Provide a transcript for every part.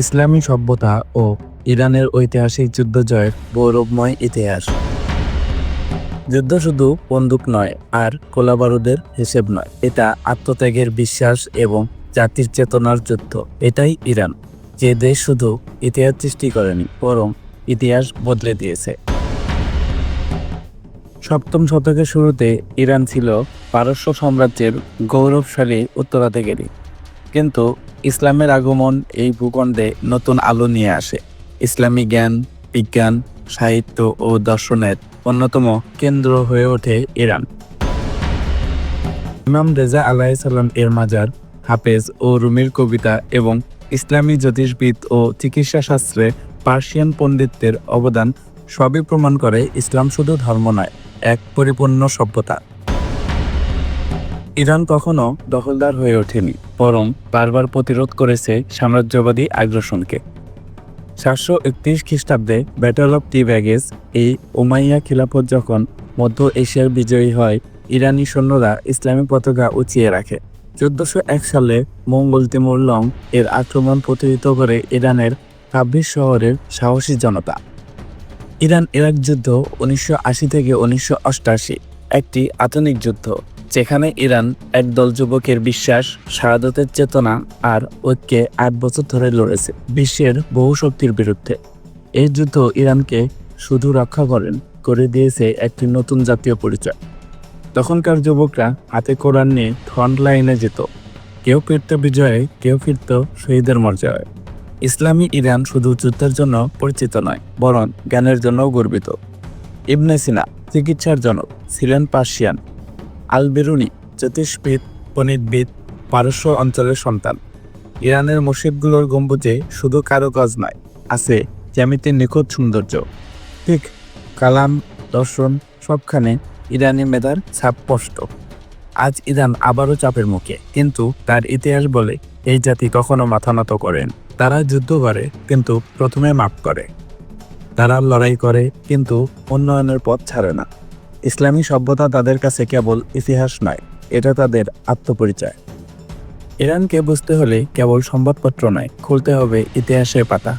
ইসলামী সভ্যতা ও ইরানের ঐতিহাসিক যুদ্ধ জয়ের গৌরবময় ইতিহাস। যুদ্ধ শুধু বন্দুক নয়, আর কোলাবারুদের হিসেব নয়। এটা আত্মত্যাগের বিশ্বাস এবং জাতির চেতনার যুদ্ধ। এটাই ইরান, যে দেশ শুধু ইতিহাস সৃষ্টি করেনি, বরং ইতিহাস বদলে দিয়েছে। সপ্তম শতকের শুরুতে ইরান ছিল পারস্য সাম্রাজ্যের গৌরবশালী উত্তরাধিকারী। কিন্তু ইসলামের আগমন এই ভূখণ্ডে নতুন আলো নিয়ে আসে। ইসলামী জ্ঞান, বিজ্ঞান, সাহিত্য ও দর্শনের অন্যতম কেন্দ্র হয়ে ওঠে ইরান। ইমাম রেজা আলাইসাল্লাম এর মাজার, হাফেজ ও রুমির কবিতা এবং ইসলামী জ্যোতিষবিদ ও চিকিৎসা শাস্ত্রে পার্সিয়ান পণ্ডিতদের অবদান সবই প্রমাণ করে ইসলাম শুধু ধর্ম নয়, এক পরিপূর্ণ সভ্যতা। ইরান কখনো দখলদার হয়ে ওঠেনি, বরং বারবার প্রতিরোধ করেছে সাম্রাজ্যবাদী আগ্রাসনকে। সাতশো একত্রিশ খ্রিস্টাব্দে ব্যাটল অফ টি ব্যাগেজ এই ওমাইয়া খিলাফত যখন মধ্য এশিয়ার বিজয়ী হয়, ইরানি সৈন্যরা ইসলামী পতাকা উঁচিয়ে রাখে। চোদ্দশো এক সালে মঙ্গল তিমুর লং এর আক্রমণ প্রতিহত করে ইরানের কাব্বিস শহরের সাহসী জনতা। ইরান ইরাক যুদ্ধ উনিশশো আশি থেকে উনিশশো অষ্টাশি, একটি আধুনিক যুদ্ধ। যেখানে ইরান একদল যুবকের বিশ্বাস, শাহাদতের চেতনা আর ঐক্যে আট বছর ধরে লড়েছে বিশ্বের বহু শক্তির বিরুদ্ধে। এই যুদ্ধ ইরানকে শুধু রক্ষা করেন, করে দিয়েছে একটি নতুন জাতীয় পরিচয়। তখনকার যুবকরা হাতে কোরআন নিয়ে ফ্রন্ট লাইনে যেত। কেউ ফিরত বিজয়ে, কেউ ফিরত শহীদের মর্যাদায়। ইসলামী ইরান শুধু যুদ্ধের জন্য পরিচিত নয়, বরং জ্ঞানের জন্যও গর্বিত। ইবনে সিনা, চিকিৎসার জনক, ছিলেন পার্সিয়ান। আল বেরুনি জ্যোতিষবিদ গণিতবিদ পারস্য অঞ্চলের সন্তান। ইরানের মসজিদগুলোর গম্বুজে শুধু কারুকাজ নয়, আছে জ্যামিতির নিখুঁত সৌন্দর্য। ঠিক কালাম, দর্শন সবখানে ইরানি মেধার ছাপ স্পষ্ট। আজ ইরান আবারও চাপের মুখে, কিন্তু তার ইতিহাস বলে এই জাতি কখনো মাথা নত করেন। তারা যুদ্ধ করে, কিন্তু প্রথমে মাপ করে। তারা লড়াই করে, কিন্তু উন্নয়নের পথ ছাড়ে না। ইসলামী সভ্যতা তাদের কাছে কেবল ইতিহাস নয়, এটা তাদের আত্মপরিচয়। ইরানকে বুঝতে হলে কেবল সংবাদপত্র নয়, খুলতে হবে ইতিহাসের পাতা।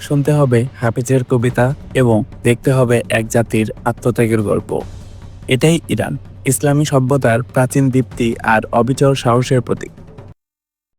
শুনতে হবে হাফিজের কবিতা এবং দেখতে হবে এক জাতির আত্মত্যাগের গল্প। এটাই ইরান, ইসলামী সভ্যতার প্রাচীন দীপ্তি আর অবিচল সাহসের প্রতীক।